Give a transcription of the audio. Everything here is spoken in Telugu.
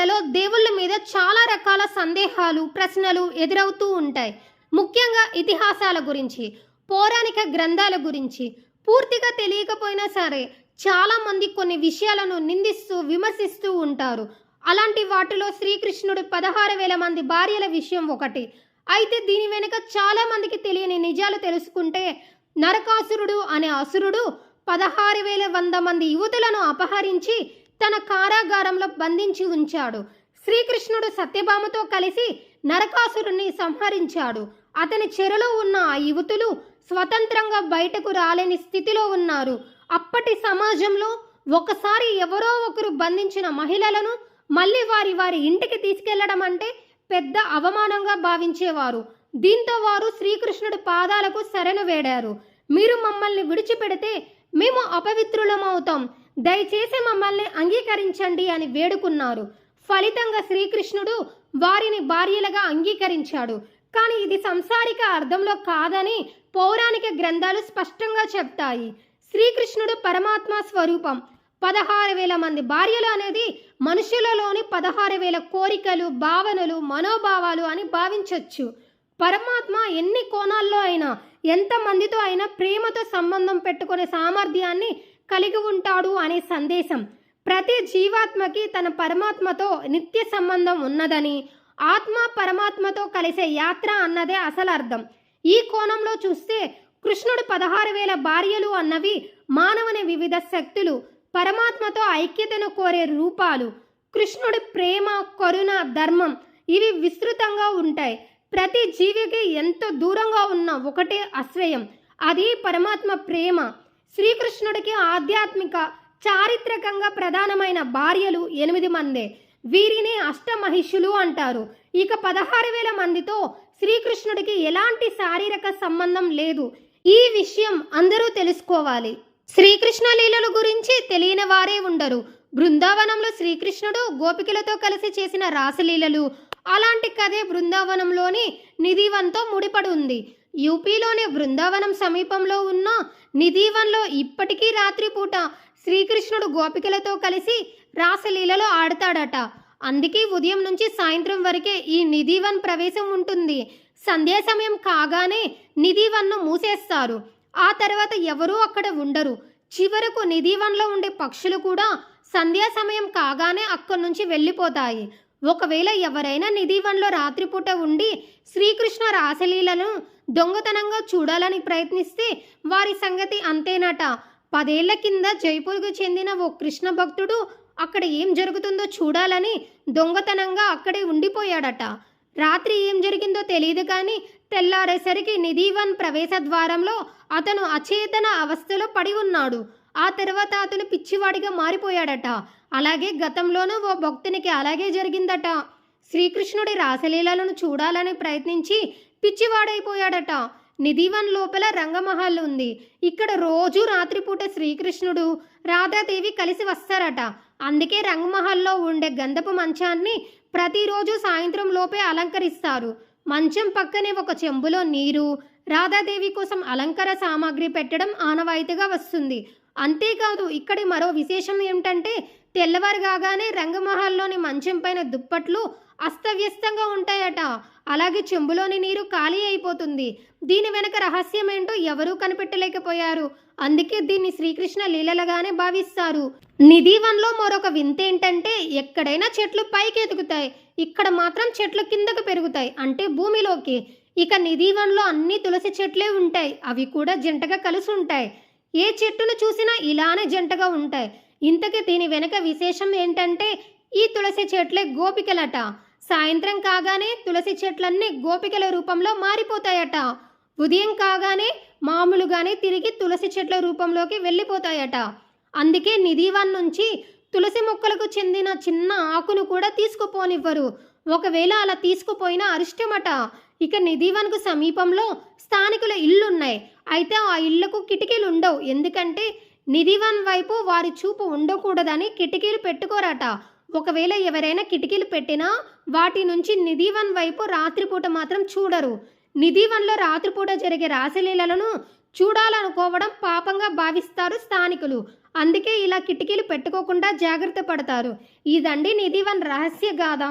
కాలాలలో దేవుళ్ళ మీద చాలా రకాల సందేహాలు ప్రశ్నలు ఎదురవుతూ ఉంటాయి. ముఖ్యంగా ఇతిహాసాల గురించి పౌరాణిక గ్రంథాల గురించి. పూర్తిగా తెలియకపోయినా సరే చాలామంది కొన్ని విషయాలను నిందిస్తూ విమర్శిస్తూ ఉంటారు. అలాంటి వాటిలో శ్రీకృష్ణుడు పదహారు వేల మంది భార్యల విషయం ఒకటి. అయితే దీని వెనుక చాలా మందికి తెలియని నిజాలు తెలుసుకుంటే నరకాసురుడు అనే అసురుడు పదహారు వేల వంద మంది యువతులను అపహరించి తన కారాగారంలో బంధించి ఉంచాడు. శ్రీకృష్ణుడు సత్యభామతో కలిసి నరకాసురుణ్ణి సంహరించాడు. అతని చెరలో ఉన్న ఆ యువతులు స్వతంత్రంగా బయటకు రాలేని స్థితిలో ఉన్నారు. అప్పటి సమాజంలో ఒకసారి ఎవరో ఒకరు బంధించిన మహిళలను మళ్ళీ వారి వారి ఇంటికి తీసుకెళ్ళడం అంటే పెద్ద అవమానంగా భావించేవారు. దీంతో వారు శ్రీకృష్ణుడి పాదాలకు శరణు వేడారు. మీరు మమ్మల్ని విడిచిపెడితే మేము అపవిత్రులమవుతాం దయచేసి మమ్మల్ని అంగీకరించండి అని వేడుకున్నారు. ఫలితంగా శ్రీకృష్ణుడు వారిని భార్యలుగా అంగీకరించాడు. కానీ ఇది సంసారిక అర్థంలో కాదని పౌరాణిక గ్రంథాలు స్పష్టంగా చెప్తాయి. శ్రీకృష్ణుడు పరమాత్మ స్వరూపం. పదహారు వేల మంది భార్యలు అనేది మనుషులలోని పదహారు వేల కోరికలు భావనలు మనోభావాలు అని భావించవచ్చు పరమాత్మ ఎన్ని కోణాల్లో అయినా ఎంతమందితో అయినా ప్రేమతో సంబంధం పెట్టుకునే సామర్థ్యాన్ని కలిగి ఉంటాడు అనే సందేశం. ప్రతి జీవాత్మకి తన పరమాత్మతో నిత్య సంబంధం ఉన్నదని ఆత్మ పరమాత్మతో కలిసే యాత్ర అన్నదే అసలు అర్థం. ఈ కోణంలో చూస్తే కృష్ణుడు పదహారు వేల భార్యలు అన్నవి మానవుని వివిధ శక్తులు పరమాత్మతో ఐక్యతను కోరే రూపాలు. కృష్ణుడి ప్రేమ కరుణ ధర్మం ఇవి విస్తృతంగా ఉంటాయి. ప్రతి జీవికి ఎంతో దూరంగా ఉన్న ఒకటే అశ్వయం అది పరమాత్మ ప్రేమ. శ్రీకృష్ణుడికి ఆధ్యాత్మిక చారిత్రకంగా ప్రధానమైన భార్యలు ఎనిమిది మందే. వీరిని అష్టమహిషులు అంటారు. ఇక పదహారు వేల మందితో శ్రీకృష్ణుడికి ఎలాంటి శారీరక సంబంధం లేదు. ఈ విషయం అందరూ తెలుసుకోవాలి. శ్రీకృష్ణ లీలల గురించి తెలియని వారే ఉండరు. బృందావనంలో శ్రీకృష్ణుడు గోపికలతో కలిసి చేసిన రాసలీలలు అలాంటి కథే బృందావనంలోని నిధివన్తో ముడిపడి ఉంది యూపీలోని బృందావనం సమీపంలో ఉన్న నిధివన్లో ఇప్పటికీ రాత్రిపూట శ్రీకృష్ణుడు గోపికలతో కలిసి రాసలీలలో ఆడతాడట. అందుకే ఉదయం నుంచి సాయంత్రం వరకే ఈ నిధివన్ ప్రవేశం ఉంటుంది. సంధ్యా సమయం కాగానే నిధివన్ను మూసేస్తారు. ఆ తర్వాత ఎవరూ అక్కడ ఉండరు. చివరకు నిధివన్లో ఉండే పక్షులు కూడా సంధ్యా సమయం కాగానే అక్కడి నుంచి వెళ్ళిపోతాయి. ఒకవేళ ఎవరైనా నిధివన్లో రాత్రిపూట ఉండి శ్రీకృష్ణ రాసలీలను దొంగతనంగా చూడాలని ప్రయత్నిస్తే వారి సంగతి అంతేనట. పదేళ్ళ కింద జైపూర్కు చెందిన ఓ కృష్ణ భక్తుడు అక్కడ ఏం జరుగుతుందో చూడాలని దొంగతనంగా అక్కడే ఉండిపోయాడట. రాత్రి ఏం జరిగిందో తెలియదు కానీ తెల్లారేసరికి నిధివన్ ప్రవేశ ద్వారంలో అతను అచేతన అవస్థలో పడి ఉన్నాడు. ఆ తర్వాత అతను పిచ్చివాడిగా మారిపోయాడట. అలాగే గతంలోనూ ఓ భక్తునికి అలాగే జరిగిందట. శ్రీకృష్ణుడి రాసలీలలను చూడాలని ప్రయత్నించి పిచ్చివాడైపోయాడట. నిధివన్ లోపల రంగమహల్ ఉంది. ఇక్కడ రోజు రాత్రిపూట శ్రీకృష్ణుడు రాధాదేవి కలిసి వస్తారట. అందుకే రంగమహల్లో ఉండే గంధపు మంచాన్ని ప్రతిరోజు సాయంత్రం లోపే అలంకరిస్తారు. మంచం పక్కనే ఒక చెంబులో నీరు రాధాదేవి కోసం అలంకార సామాగ్రి పెట్టడం ఆనవాయితీగా వస్తుంది. అంతేకాదు ఇక్కడి మరో విశేషం ఏమిటంటే తెల్లవారు కాగానే రంగమహల్లోని మంచం పైన దుప్పట్లు అస్తవ్యస్తంగా ఉంటాయట. అలాగే చెంబులోని నీరు ఖాళీ అయిపోతుంది. దీని వెనక రహస్యం ఏంటో ఎవరూ కనిపెట్టలేకపోయారు. అందుకే దీన్ని శ్రీకృష్ణ లీలలుగానే భావిస్తారు. నిధివన్లో మరొక వింత ఏంటంటే ఎక్కడైనా చెట్లు పైకి ఎదుగుతాయి ఇక్కడ మాత్రం చెట్లు కిందకు పెరుగుతాయి. అంటే భూమిలోకి. ఇక నిధివన్లో అన్ని తులసి చెట్లే ఉంటాయి. అవి కూడా జంటగా కలిసి ఉంటాయి. ఏ చెట్టును చూసినా ఇలానే జంటగా ఉంటాయి. ఇంతకీ దీని వెనక విశేషం ఏంటంటే ఈ తులసి చెట్లే గోపికలట. సాయంత్రం కాగానే తులసి చెట్లన్నీ గోపికల రూపంలో మారిపోతాయట. ఉదయం కాగానే మామూలుగానే తిరిగి తులసి చెట్ల రూపంలోకి వెళ్ళిపోతాయట. అందుకే నిధివన్ నుంచి తులసి మొక్కలకు చెందిన చిన్న ఆకును కూడా తీసుకుపోనివ్వరు. ఒకవేళ అలా తీసుకుపోయినా అరిష్టమట. ఇక నిధివన్కు సమీపంలో స్థానికుల ఇల్లున్నాయి అయితే ఆ ఇళ్ళకు కిటికీలు ఉండవు ఎందుకంటే నిధివన్ వైపు వారి చూపు ఉండకూడదని కిటికీలు పెట్టుకోరట. ఒకవేళ ఎవరైనా కిటికీలు పెట్టినా వాటి నుంచి నిధివన్ వైపు రాత్రిపూట మాత్రం చూడరు. నిధివన్లో రాత్రిపూట జరిగే రాసలీలలను చూడాలనుకోవడం పాపంగా భావిస్తారు స్థానికులు. అందుకే ఇలా కిటికీలు పెట్టుకోకుండా జాగ్రత్త పడతారు. ఇదండి నిధివన్ రహస్య గాథ.